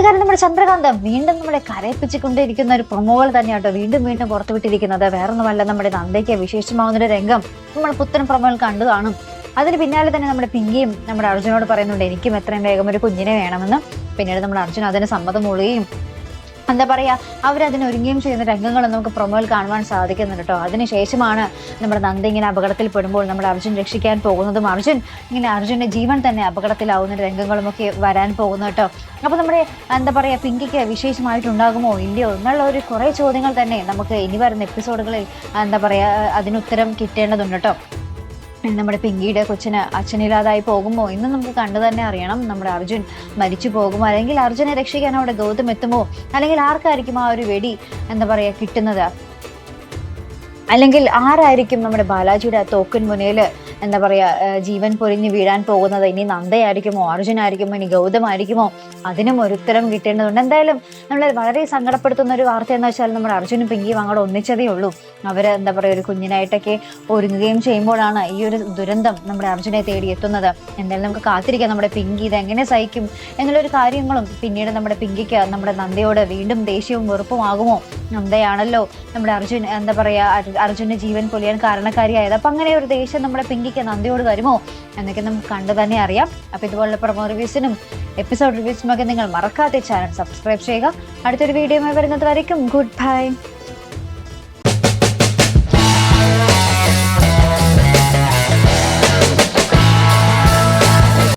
നമ്മുടെ ചന്ദ്രകാന്തം. വീണ്ടും നമ്മളെ കരയിപ്പിച്ചുകൊണ്ടിരിക്കുന്ന ഒരു പ്രൊമോകൾ തന്നെയാട്ടോ വീണ്ടും വീണ്ടും പുറത്തുവിട്ടിരിക്കുന്നത്. വേറൊന്നുമല്ല നമ്മുടെ നന്ദയ്ക്ക് വിശേഷമാവുന്ന ഒരു രംഗം നമ്മൾ പുത്തൻ പ്രൊമോകൾ കണ്ടു കാണും. അതിന് പിന്നാലെ തന്നെ നമ്മുടെ പിങ്കിയും നമ്മുടെ അർജുനോട് പറയുന്നുണ്ട് എനിക്കും എത്രയും വേഗം ഒരു കുഞ്ഞിനെ വേണമെന്ന്. പിന്നീട് നമ്മുടെ അർജുൻ അതിന് സമ്മതം മൂളുകയും എന്താ പറയാ അവരതിന് ഒരുങ്ങുകയും ചെയ്യുന്ന രംഗങ്ങൾ നമുക്ക് പ്രൊമോയിൽ കാണുവാൻ സാധിക്കുന്നുണ്ട് കേട്ടോ അതിനുശേഷമാണ് നമ്മുടെ നന്ദി ഇങ്ങനെ അപകടത്തിൽ പെടുമ്പോൾ നമ്മുടെ അർജുൻ രക്ഷിക്കാൻ പോകുന്നതും അർജുൻ ഇങ്ങനെ അർജുന്റെ ജീവൻ തന്നെ അപകടത്തിലാവുന്ന രംഗങ്ങളും ഒക്കെ വരാൻ പോകുന്നു കേട്ടോ അപ്പൊ നമ്മുടെ എന്താ പറയാ പിങ്കിക്ക് വിശേഷമായിട്ടുണ്ടാകുമോ ഇല്ലയോ എന്നുള്ള ഒരു കുറേ ചോദ്യങ്ങൾ തന്നെ നമുക്ക് ഇനി വരുന്ന എപ്പിസോഡുകളിൽ എന്താ പറയാ അതിനുത്തരം കിട്ടേണ്ടതുണ്ട് കേട്ടോ നമ്മുടെ പിങ്കിയുടെ കൊച്ചിന് അച്ഛനില്ലാതായി പോകുമോ? ഇന്ന് നമുക്ക് കണ്ടു തന്നെ അറിയണം. നമ്മുടെ അർജുൻ മരിച്ചു പോകുമോ? അല്ലെങ്കിൽ അർജുനെ രക്ഷിക്കാൻ അവിടെ ഗൗതം എത്തുമോ? അല്ലെങ്കിൽ ആർക്കായിരിക്കും ആ ഒരു വെടി എന്താ പറയുക കിട്ടുന്നത്? അല്ലെങ്കിൽ ആരായിരിക്കും നമ്മുടെ ബാലാജിയുടെ ആ തോക്കൻ മുനയിൽ എന്താ പറയുക ജീവൻ പൊരിഞ്ഞ് വീഴാൻ പോകുന്നത്? ഇനി നന്ദയായിരിക്കുമോ? അർജുനായിരിക്കുമോ? ഇനി ഗൗതമായിരിക്കുമോ? അതിനും ഒരു ഉത്തരം കിട്ടേണ്ടതുണ്ട്. എന്തായാലും നമ്മൾ വളരെ സങ്കടപ്പെടുത്തുന്ന ഒരു വാർത്ത എന്ന് വെച്ചാൽ നമ്മുടെ അർജുനും പിങ്കിയും അങ്ങോട്ട് ഒന്നിച്ചതേ ഉള്ളൂ. അവർ എന്താ പറയുക ഒരു കുഞ്ഞിനായിട്ടൊക്കെ ഒരുങ്ങുകയും ചെയ്യുമ്പോഴാണ് ഈ ഒരു ദുരന്തം നമ്മുടെ അർജുനെ തേടി എത്തുന്നത്. എന്തായാലും നമുക്ക് കാത്തിരിക്കാം. നമ്മുടെ പിങ്കി ഇത് എങ്ങനെ സഹിക്കും? എന്നുള്ളൊരു കാര്യങ്ങളും പിന്നീട് നമ്മുടെ പിങ്കിക്ക് നമ്മുടെ നന്ദയോട് വീണ്ടും ദേഷ്യവും വെറുപ്പുമാകുമോ? നന്ദയാണല്ലോ നമ്മുടെ അർജുൻ എന്താ പറയാ അർ- അർജുന്റെ ജീവൻ പൊലിയാൻ കാരണക്കാരിയായത്. അപ്പൊ അങ്ങനെ ഒരു ദേഷ്യം നമ്മുടെ പിങ്കിക്ക് നന്ദയോട് വരുമോ? എന്നൊക്കെ നമുക്ക് കണ്ടു തന്നെ അറിയാം. അപ്പൊ ഇതുപോലുള്ള പ്രൊമോ റിവ്യൂസിനും എപ്പിസോഡ് റിവ്യൂസിനും ഒക്കെ നിങ്ങൾ മറക്കാതെ ചാനൽ സബ്സ്ക്രൈബ് ചെയ്യുക. അടുത്തൊരു വീഡിയോ വരുന്നത് വരയ്ക്കും. Good bye